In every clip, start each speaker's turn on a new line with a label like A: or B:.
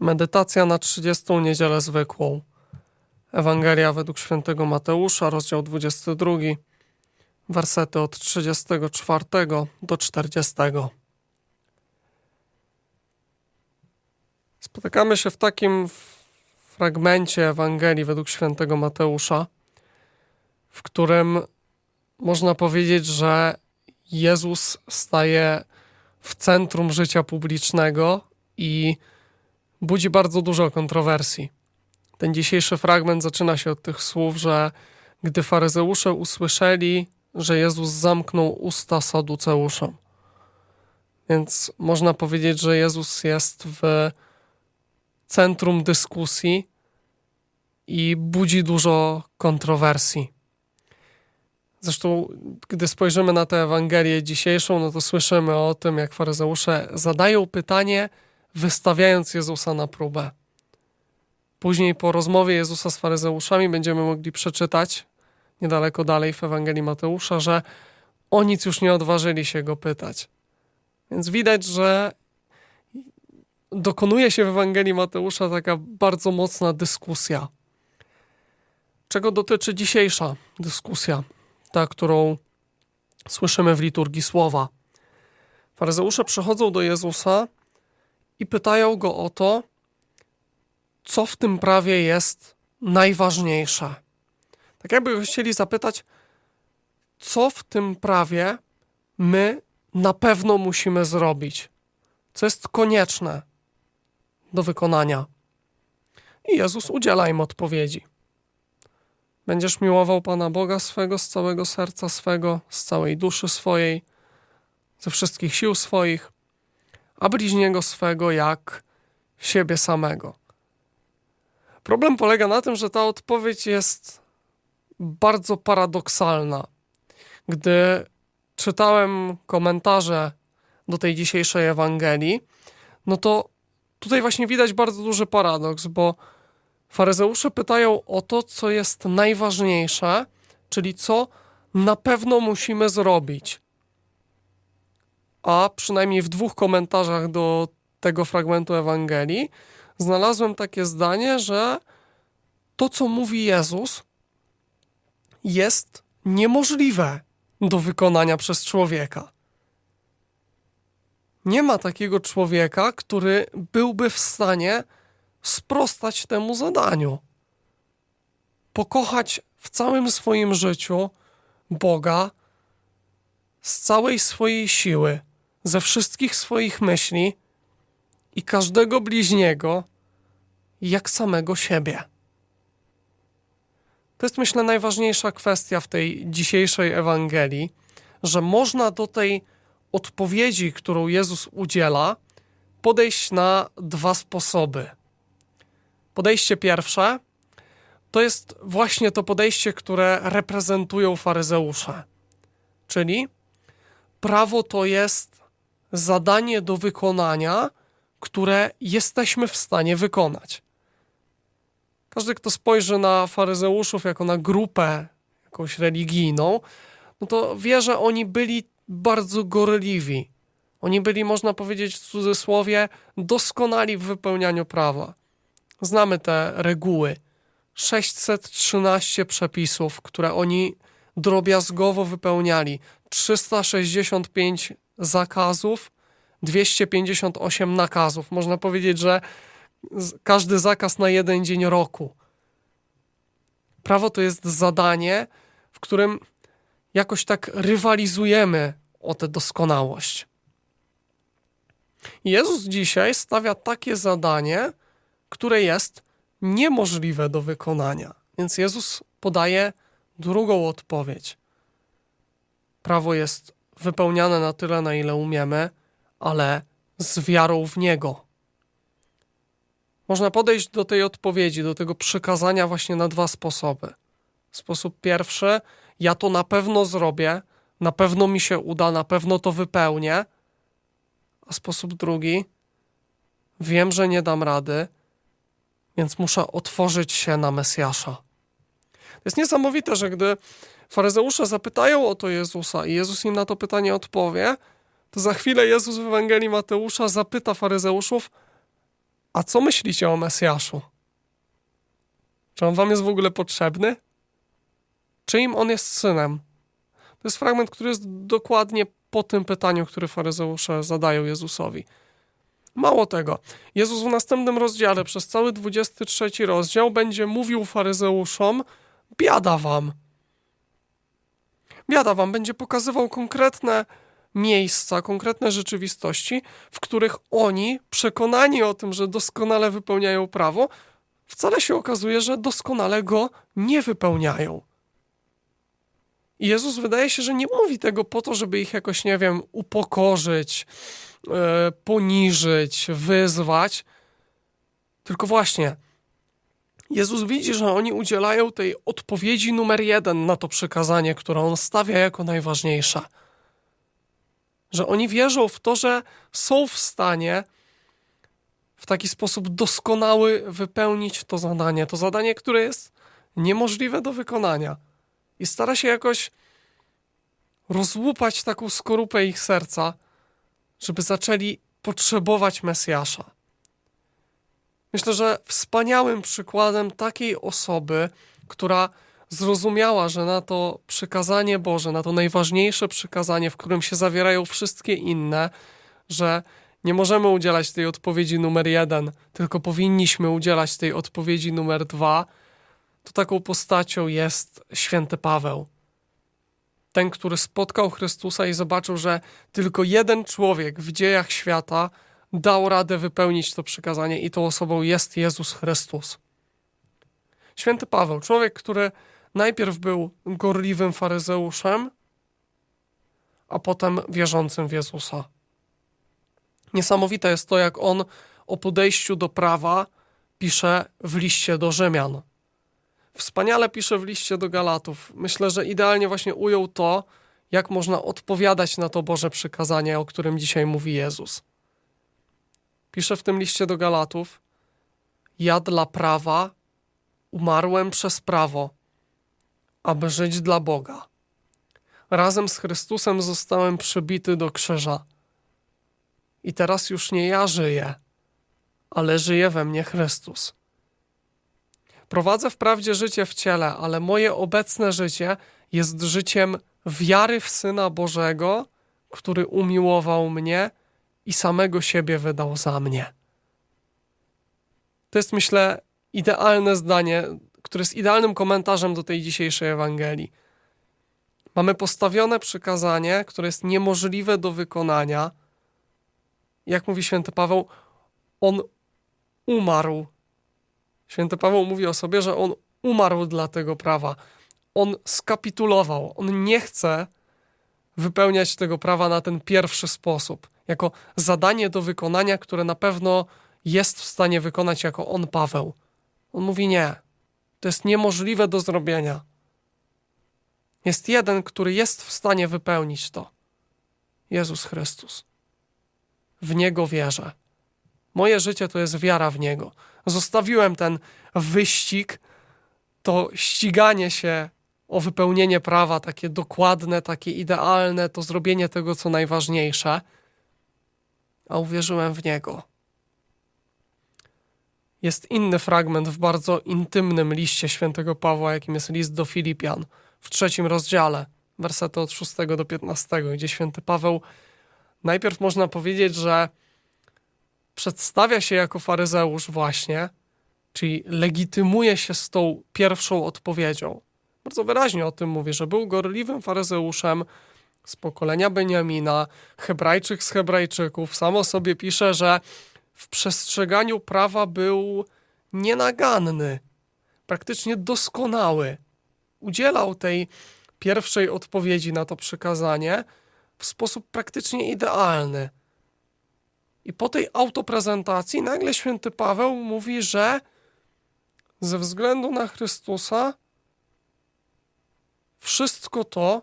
A: Medytacja na 30. niedzielę zwykłą. Ewangelia według świętego Mateusza, rozdział 22, wersety od 34 do 40. Spotykamy się w takim fragmencie Ewangelii według świętego Mateusza, w którym można powiedzieć, że Jezus staje w centrum życia publicznego i budzi bardzo dużo kontrowersji. Ten dzisiejszy fragment zaczyna się od tych słów, że gdy faryzeusze usłyszeli, że Jezus zamknął usta saduceuszom. Więc można powiedzieć, że Jezus jest w centrum dyskusji i budzi dużo kontrowersji. Zresztą, gdy spojrzymy na tę Ewangelię dzisiejszą, no to słyszymy o tym, jak faryzeusze zadają pytanie, wystawiając Jezusa na próbę. Później po rozmowie Jezusa z faryzeuszami będziemy mogli przeczytać niedaleko dalej w Ewangelii Mateusza, że o nic już nie odważyli się go pytać. Więc widać, że dokonuje się w Ewangelii Mateusza taka bardzo mocna dyskusja. Czego dotyczy dzisiejsza dyskusja, ta, którą słyszymy w liturgii słowa? Faryzeusze przychodzą do Jezusa i pytają go o to, co w tym prawie jest najważniejsze. Tak jakby chcieli zapytać, co w tym prawie my na pewno musimy zrobić, co jest konieczne do wykonania. I Jezus udziela im odpowiedzi. Będziesz miłował Pana Boga swego z całego serca swego, z całej duszy swojej, ze wszystkich sił swoich, a bliźniego swego jak siebie samego. Problem polega na tym, że ta odpowiedź jest bardzo paradoksalna. Gdy czytałem komentarze do tej dzisiejszej Ewangelii, no to tutaj właśnie widać bardzo duży paradoks, bo faryzeusze pytają o to, co jest najważniejsze, czyli co na pewno musimy zrobić. A przynajmniej w dwóch komentarzach do tego fragmentu Ewangelii znalazłem takie zdanie, że to, co mówi Jezus, jest niemożliwe do wykonania przez człowieka. Nie ma takiego człowieka, który byłby w stanie sprostać temu zadaniu. Pokochać w całym swoim życiu Boga z całej swojej siły, ze wszystkich swoich myśli i każdego bliźniego jak samego siebie. To jest, myślę, najważniejsza kwestia w tej dzisiejszej Ewangelii, że można do tej odpowiedzi, którą Jezus udziela, podejść na dwa sposoby. Podejście pierwsze to jest właśnie to podejście, które reprezentują faryzeusze. Czyli prawo to jest zadanie do wykonania, które jesteśmy w stanie wykonać. Każdy, kto spojrzy na faryzeuszów jako na grupę jakąś religijną, no to wie, że oni byli bardzo gorliwi. Oni byli, można powiedzieć w cudzysłowie, doskonali w wypełnianiu prawa. Znamy te reguły. 613 przepisów, które oni drobiazgowo wypełniali, 365 zakazów, 258 nakazów. Można powiedzieć, że każdy zakaz na jeden dzień roku. Prawo to jest zadanie, w którym jakoś tak rywalizujemy o tę doskonałość. Jezus dzisiaj stawia takie zadanie, które jest niemożliwe do wykonania. Więc Jezus podaje drugą odpowiedź. Prawo jest wypełniane na tyle, na ile umiemy, ale z wiarą w Niego. Można podejść do tej odpowiedzi, do tego przykazania właśnie na dwa sposoby. Sposób pierwszy, ja to na pewno zrobię, na pewno mi się uda, na pewno to wypełnię. A sposób drugi, wiem, że nie dam rady, więc muszę otworzyć się na Mesjasza. Jest niesamowite, że gdy faryzeusze zapytają o to Jezusa i Jezus im na to pytanie odpowie, to za chwilę Jezus w Ewangelii Mateusza zapyta faryzeuszów, A co myślicie o Mesjaszu? Czy on wam jest w ogóle potrzebny? Czyim on jest synem? To jest fragment, który jest dokładnie po tym pytaniu, które faryzeusze zadają Jezusowi. Mało tego, Jezus w następnym rozdziale, przez cały 23 rozdział, będzie mówił faryzeuszom: Biada wam. Biada wam, będzie pokazywał konkretne miejsca, konkretne rzeczywistości, w których oni, przekonani o tym, że doskonale wypełniają prawo, wcale się okazuje, że doskonale go nie wypełniają. I Jezus wydaje się, że nie mówi tego po to, żeby ich jakoś, nie wiem, upokorzyć, e, poniżyć, wyzwać. Tylko właśnie, Jezus widzi, że oni udzielają tej odpowiedzi numer jeden na to przykazanie, które on stawia jako najważniejsze. Że oni wierzą w to, że są w stanie w taki sposób doskonały wypełnić to zadanie. To zadanie, które jest niemożliwe do wykonania. I stara się jakoś rozłupać taką skorupę ich serca, żeby zaczęli potrzebować Mesjasza. Myślę, że wspaniałym przykładem takiej osoby, która zrozumiała, że na to przykazanie Boże, na to najważniejsze przykazanie, w którym się zawierają wszystkie inne, że nie możemy udzielać tej odpowiedzi numer jeden, tylko powinniśmy udzielać tej odpowiedzi numer dwa, to taką postacią jest święty Paweł. Ten, który spotkał Chrystusa i zobaczył, że tylko jeden człowiek w dziejach świata dał radę wypełnić to przykazanie, i tą osobą jest Jezus Chrystus. Święty Paweł, człowiek, który najpierw był gorliwym faryzeuszem, a potem wierzącym w Jezusa. Niesamowite jest to, jak on o podejściu do prawa pisze w liście do Rzymian. Wspaniale pisze w liście do Galatów. Myślę, że idealnie właśnie ujął to, jak można odpowiadać na to Boże przykazanie, o którym dzisiaj mówi Jezus. Pisze w tym liście do Galatów: Ja dla prawa umarłem przez prawo, aby żyć dla Boga. Razem z Chrystusem zostałem przybity do krzyża. I teraz już nie ja żyję, ale żyje we mnie Chrystus. Prowadzę wprawdzie życie w ciele, ale moje obecne życie jest życiem wiary w Syna Bożego, który umiłował mnie i samego siebie wydał za mnie. To jest, myślę, idealne zdanie, które jest idealnym komentarzem do tej dzisiejszej Ewangelii. Mamy postawione przykazanie, które jest niemożliwe do wykonania. Jak mówi święty Paweł, on umarł Święty Paweł mówi o sobie, że on umarł dla tego prawa. On skapitulował. On nie chce wypełniać tego prawa na ten pierwszy sposób, jako zadanie do wykonania, które na pewno jest w stanie wykonać jako on, Paweł. On mówi nie. To jest niemożliwe do zrobienia. Jest jeden, który jest w stanie wypełnić to. Jezus Chrystus. W Niego wierzę. Moje życie to jest wiara w Niego. Zostawiłem ten wyścig, to ściganie się o wypełnienie prawa, takie dokładne, takie idealne, to zrobienie tego, co najważniejsze, a uwierzyłem w Niego. Jest inny fragment w bardzo intymnym liście świętego Pawła, jakim jest list do Filipian, w trzecim rozdziale, wersety od 6 do 15, gdzie święty Paweł najpierw można powiedzieć, że przedstawia się jako faryzeusz właśnie, czyli legitymuje się z tą pierwszą odpowiedzią. Bardzo wyraźnie o tym mówi, że był gorliwym faryzeuszem z pokolenia Beniamina, Hebrajczyk z Hebrajczyków. Samo sobie pisze, że w przestrzeganiu prawa był nienaganny, praktycznie doskonały. Udzielał tej pierwszej odpowiedzi na to przykazanie w sposób praktycznie idealny. I po tej autoprezentacji nagle święty Paweł mówi, że ze względu na Chrystusa wszystko to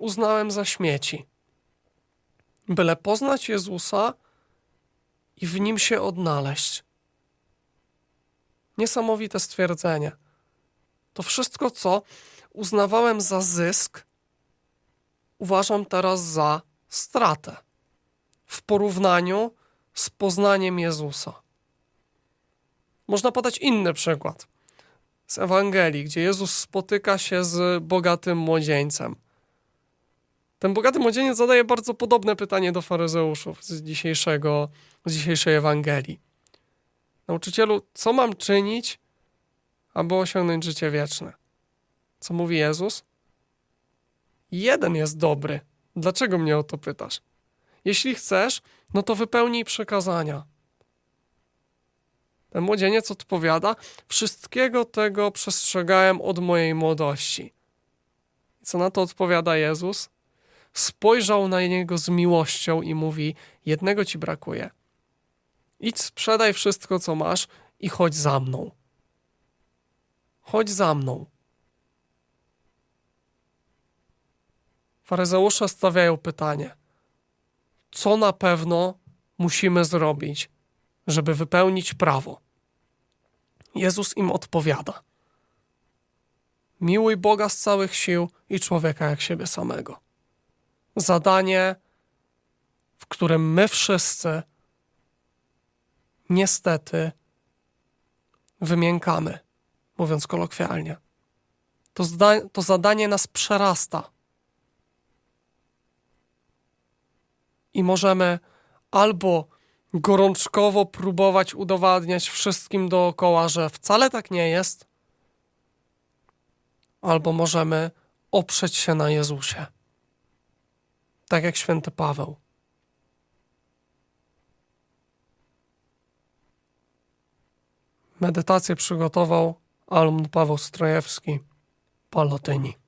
A: uznałem za śmieci. Byle poznać Jezusa i w nim się odnaleźć. Niesamowite stwierdzenie. To wszystko, co uznawałem za zysk, uważam teraz za stratę w porównaniu z poznaniem Jezusa. Można podać inny przykład z Ewangelii, gdzie Jezus spotyka się z bogatym młodzieńcem. Ten bogaty młodzieniec zadaje bardzo podobne pytanie do faryzeuszów z, dzisiejszego, z dzisiejszej Ewangelii. Nauczycielu, co mam czynić, aby osiągnąć życie wieczne? Co mówi Jezus? Jeden jest dobry. Dlaczego mnie o to pytasz? Jeśli chcesz, no to wypełnij przekazania. Ten młodzieniec odpowiada: Wszystkiego tego przestrzegałem od mojej młodości. Co na to odpowiada Jezus? Spojrzał na niego z miłością i mówi: Jednego ci brakuje. Idź, sprzedaj wszystko, co masz i chodź za mną. Chodź za mną. Faryzeusze stawiają pytanie: Co na pewno musimy zrobić, żeby wypełnić prawo? Jezus im odpowiada: Miłuj Boga z całych sił i człowieka jak siebie samego. Zadanie, w którym my wszyscy niestety wymiękamy, mówiąc kolokwialnie. To, zda- to zadanie nas przerasta. I możemy albo gorączkowo próbować udowadniać wszystkim dookoła, że wcale tak nie jest, albo możemy oprzeć się na Jezusie. Tak jak święty Paweł. Medytację przygotował alumn Paweł Strojewski, Palotyni.